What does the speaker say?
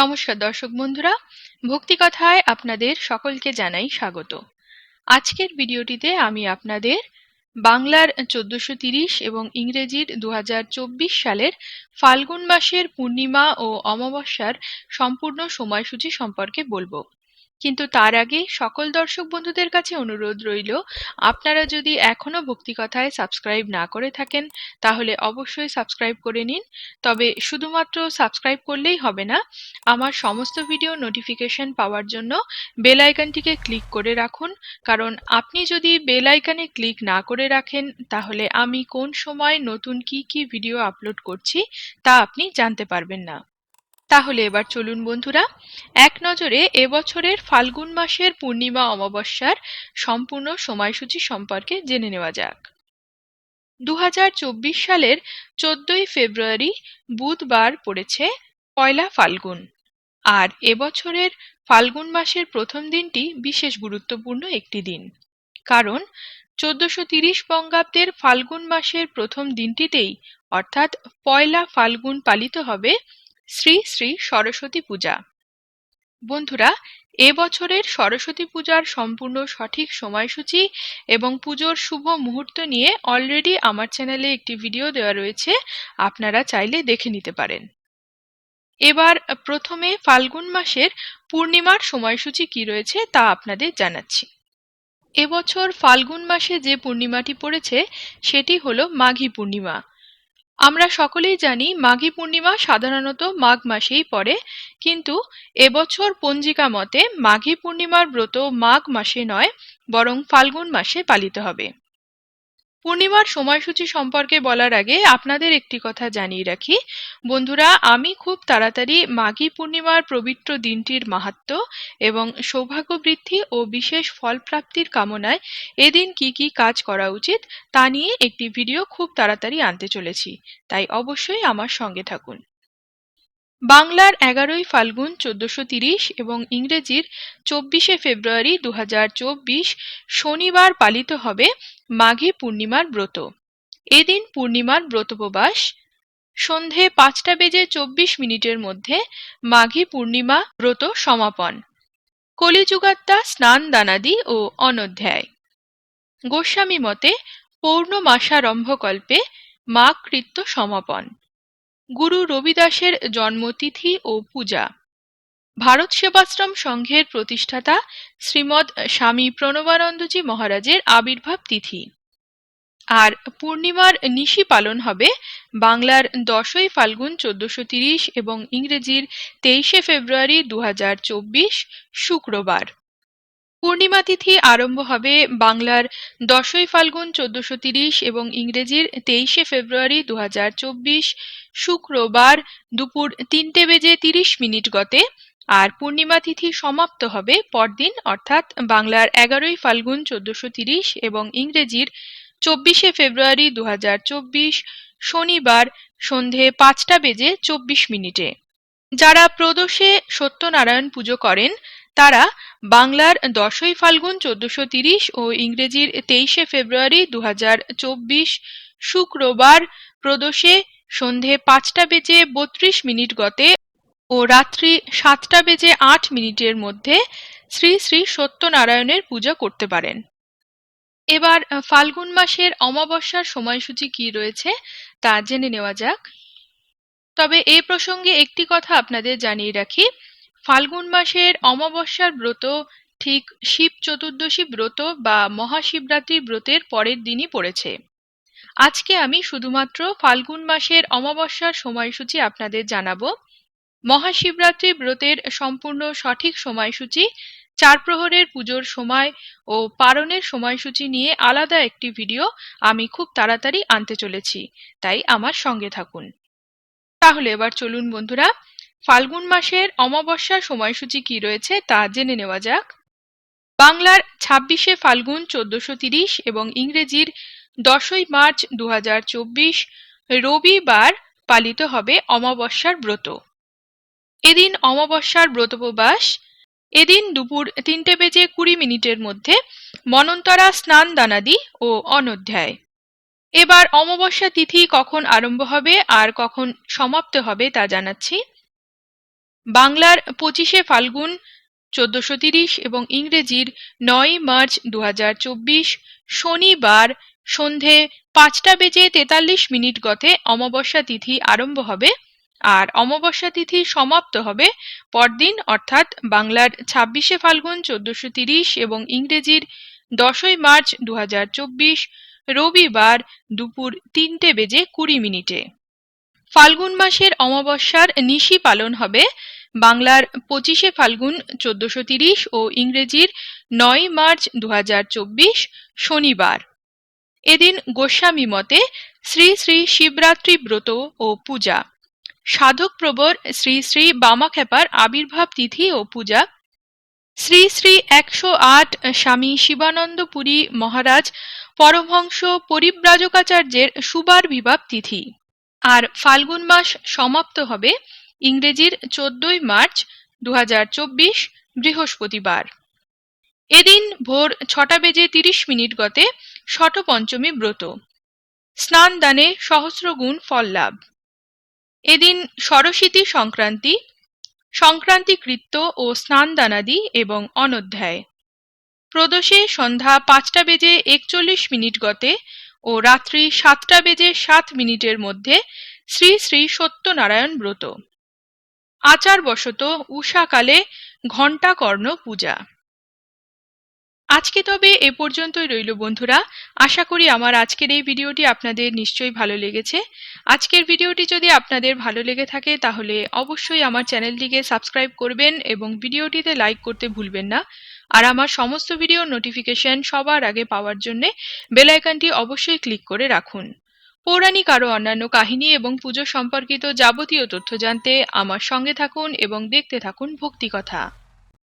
নমস্কার দর্শক বন্ধুরা ভক্তিকথায় আপনাদের সকলকে জানাই স্বাগত। আজকের ভিডিওটিতে আমি আপনাদের বাংলার চোদ্দশো এবং ইংরেজির দু হাজার চব্বিশ সালের ফাল্গুন মাসের পূর্ণিমা ও অমাবস্যার সম্পূর্ণ সময়সূচি সম্পর্কে বলব। কিন্তু তার আগে সকল দর্শক বন্ধুদের কাছে অনুরোধ রইল, আপনারা যদি এখনও ভক্তিকথায় সাবস্ক্রাইব না করে থাকেন, তাহলে অবশ্যই সাবস্ক্রাইব করে নিন। তবে শুধুমাত্র সাবস্ক্রাইব করলেই হবে না, আমার সমস্ত ভিডিও নোটিফিকেশন পাওয়ার জন্য বেল আইকনটিকে ক্লিক করে রাখুন। কারণ আপনি যদি বেল আইকনে ক্লিক না করে রাখেন, তাহলে আমি কোন সময় নতুন কি কি ভিডিও আপলোড করছি, তা আপনি জানতে পারবেন না। তাহলে এবার চলুন বন্ধুরা, এক নজরে এবছরের ফাল্গুন মাসের পূর্ণিমা অমাবস্যার সম্পূর্ণ সময়সূচি সম্পর্কে জেনে নেওয়া যাক। দু হাজার চব্বিশ সালের চোদ্দই ফেব্রুয়ারি বুধবার পড়েছে পয়লা ফাল্গুন। আর এবছরের ফাল্গুন মাসের প্রথম দিনটি বিশেষ গুরুত্বপূর্ণ একটি দিন। কারণ চোদ্দশো তিরিশ বঙ্গাব্দের ফাল্গুন মাসের প্রথম দিনটিতেই, অর্থাৎ পয়লা ফাল্গুন পালিত হবে শ্রী শ্রী সরস্বতী পূজা। বন্ধুরা, এ বছরের সরস্বতী পূজার সম্পূর্ণ সঠিক সময়সূচি এবং পুজোর শুভ মুহূর্ত নিয়ে অলরেডি আমার চ্যানেলে একটি ভিডিও দেওয়া রয়েছে, আপনারা চাইলে দেখে নিতে পারেন। এবার প্রথমে ফাল্গুন মাসের পূর্ণিমার সময়সূচি কি রয়েছে তা আপনাদের জানাচ্ছি। এবছর ফাল্গুন মাসে যে পূর্ণিমাটি পড়েছে, সেটি হলো মাঘী পূর্ণিমা। আমরা সকলেই জানি মাঘী পূর্ণিমা সাধারণত মাঘ মাসেই পড়ে, কিন্তু এবছর পঞ্জিকা মতে মাঘী পূর্ণিমার ব্রত মাঘ মাসে নয়, বরং ফাল্গুন মাসে পালিত হবে। পূর্ণিমার সময়সূচি সম্পর্কে বলার আগে আপনাদের একটি কথা জানিয়ে রাখি। বন্ধুরা, আমি খুব তাড়াতাড়ি মাঘী পূর্ণিমার পবিত্র দিনটির মাহাত্ম এবং সৌভাগ্য বৃদ্ধি ও বিশেষ ফল প্রাপ্তির কামনায় এদিন কি কি কাজ করা উচিত তা নিয়ে একটি ভিডিও খুব তাড়াতাড়ি আনতে চলেছি। তাই অবশ্যই আমার সঙ্গে থাকুন। বাংলার এগারোই ফাল্গুন চোদ্দশো তিরিশ এবং ইংরেজির চব্বিশে ফেব্রুয়ারি দু হাজার চব্বিশ শনিবার পালিত হবে মাঘী পূর্ণিমার ব্রত। এদিন পূর্ণিমার ব্রতোপবাস। সন্ধে পাঁচটা বেজে চব্বিশ মিনিটের মধ্যে মাঘী পূর্ণিমা ব্রত সমাপন। কলিযুগাত্মা স্নান দানাদি ও অনধ্যায়। গোস্বামী মতে পৌর্ণমাসারম্ভকল্পে মাঘ কৃত্য সমাপন। গুরু রবিদাসের জন্মতিথি ও পূজা। ভারত সেবাশ্রম সংঘের প্রতিষ্ঠাতা শ্রীমদ স্বামী প্রণবানন্দজি মহারাজের আবির্ভাব তিথি। আর পূর্ণিমার নিশি পালন হবে বাংলার দশই ফাল্গুন চোদ্দশো তিরিশ এবং ইংরেজির তেইশে ফেব্রুয়ারি দুহাজার চব্বিশ শুক্রবার। পূর্ণিমা তিথি আরম্ভ হবে বাংলার দশই ফাল্গুন চোদ্দশো তিরিশ এবং ইংরেজির তেইশে ফেব্রুয়ারি দু হাজার চব্বিশ শুক্রবার দুপুর তিনটে বেজে তিরিশ মিনিট গতে আর পূর্ণিমা তিথি সমাপ্ত হবে পরদিন, অর্থাৎ বাংলার এগারোই ফাল্গুন চোদ্দশো তিরিশ এবং ইংরেজির চব্বিশে ফেব্রুয়ারি দু হাজার চব্বিশ শনিবার সন্ধে পাঁচটা বেজে চব্বিশ মিনিটে। যারা প্রদোষে সত্যনারায়ণ পুজো করেন, তারা বাংলার দশই ফাল্গুন চোদ্দশো তিরিশ ও ইংরেজির তেইশে ফেব্রুয়ারি দু হাজার চব্বিশ শুক্রবার প্রদোষে সন্ধে পাঁচটা বেজে বত্রিশ মিনিট গতে ও রাত্রি সাতটা বেজে আট মিনিটের মধ্যে শ্রী শ্রী সত্যনারায়ণের পূজা করতে পারেন। এবার ফাল্গুন মাসের অমাবস্যার সময়সূচি কি রয়েছে তা জেনে নেওয়া যাক। তবে এ প্রসঙ্গে একটি কথা আপনাদের জানিয়ে রাখি। ফাল্গুন মাসের অমাবস্যার ব্রত ঠিক শিব চতুর্দশী ব্রত বা মহাশিবরাত্রি ব্রতের পরের দিনই পড়েছে। আজকে আমি শুধুমাত্র ফাল্গুন মাসের অমাবস্যার সময়সূচি আপনাদের জানাব। মহাশিবরাত্রি ব্রতের সম্পূর্ণ সঠিক সময়সূচি, চার প্রহরের পুজোর সময় ও পারণের সময়সূচি নিয়ে আলাদা একটি ভিডিও আমি খুব তাড়াতাড়ি আনতে চলেছি, তাই আমার সঙ্গে থাকুন। তাহলে এবার চলুন বন্ধুরা, ফাল্গুন মাসের অমাবস্যার সময়সূচি কি রয়েছে তা জেনে নেওয়া যাক। বাংলার ছাব্বিশে ফাল্গুন চোদ্দশো তিরিশ এবং ইংরেজির দশই মার্চ দু হাজার চব্বিশ রবিবার পালিত হবে অমাবস্যার ব্রত। এদিন অমাবস্যার ব্রতোপবাস এদিন দুপুর তিনটে বেজে কুড়ি মিনিটের মধ্যে মনন্তরা স্নান দানাদি ও অনধ্যায় এবার অমাবস্যা তিথি কখন আরম্ভ হবে আর কখন সমাপ্ত হবে তা জানাচ্ছি। বাংলার পঁচিশে ফাল্গুন চোদ্দশো তিরিশ এবং ইংরেজির নয় মার্চ দু হাজার চব্বিশ শনিবার সন্ধে পাঁচটা বেজে তেতাল্লিশ মিনিট গতে অমাবস্যা তিথি আরম্ভ হবে। আর অমাবস্যা তিথি সমাপ্ত হবে পরদিন, অর্থাৎ বাংলার ছাব্বিশে ফাল্গুন চোদ্দশো তিরিশ এবং ইংরেজির দশই মার্চ দু হাজার চব্বিশ, রবিবার দুপুর তিনটে বেজে কুড়ি মিনিটে। ফাল্গুন মাসের অমাবস্যার নিশি পালন হবে বাংলার পঁচিশে ফাল্গুন চোদ্দশো তিরিশ ও ইংরেজির নয় মার্চ দু হাজার চব্বিশ শনিবার। এদিন গোস্বামী মতে শ্রী শ্রী শিবরাত্রি ব্রত ও পূজা। সাধক প্রবর শ্রী শ্রী বামাখ্যাপার আবির্ভাব তিথি ও পূজা। শ্রী শ্রী একশো আট স্বামী শিবানন্দ পুরী মহারাজ পরমহংস পরিব্রাজকাচার্যের সুবার বিভাব তিথি। আর ফাল্গুন মাস সমাপ্ত হবে ইংরেজির চোদ্দই মার্চ দু হাজার চব্বিশ বৃহস্পতিবার। এদিন ভোর ছটা বেজে তিরিশ মিনিট গতে পঞ্চমী ব্রত। স্নান দানে সহস্রগুণ ফল লাভ। এদিন সরস্বতী সংক্রান্তি সংক্রান্তি কৃত্য ও স্নানদানাদি এবং অনধ্যায়। প্রদোষে সন্ধ্যা পাঁচটা বেজে একচল্লিশ মিনিট গতে ও রাত্রি সাতটা বেজে সাত মিনিটের মধ্যে শ্রী শ্রী সত্যনারায়ণ ব্রত। আচারবশত উষাকালে ঘণ্টাকর্ণ পূজা। আজকে তবে এ পর্যন্তই রইল বন্ধুরা। আশা করি আমার আজকের এই ভিডিওটি আপনাদের নিশ্চয়ই ভালো লেগেছে। আজকের ভিডিওটি যদি আপনাদের ভালো লেগে থাকে তাহলে অবশ্যই আমার চ্যানেলটিকে সাবস্ক্রাইব করবেন এবং ভিডিওটিতে লাইক করতে ভুলবেন না। আর আমার সমস্ত ভিডিও নোটিফিকেশন সবার আগে পাওয়ার জন্য বেলাইকানটি অবশ্যই ক্লিক করে রাখুন। পৌরাণিক আরও অন্যান্য কাহিনী এবং পুজো সম্পর্কিত যাবতীয় তথ্য জানতে আমার সঙ্গে থাকুন এবং দেখতে থাকুন ভক্তিকথা।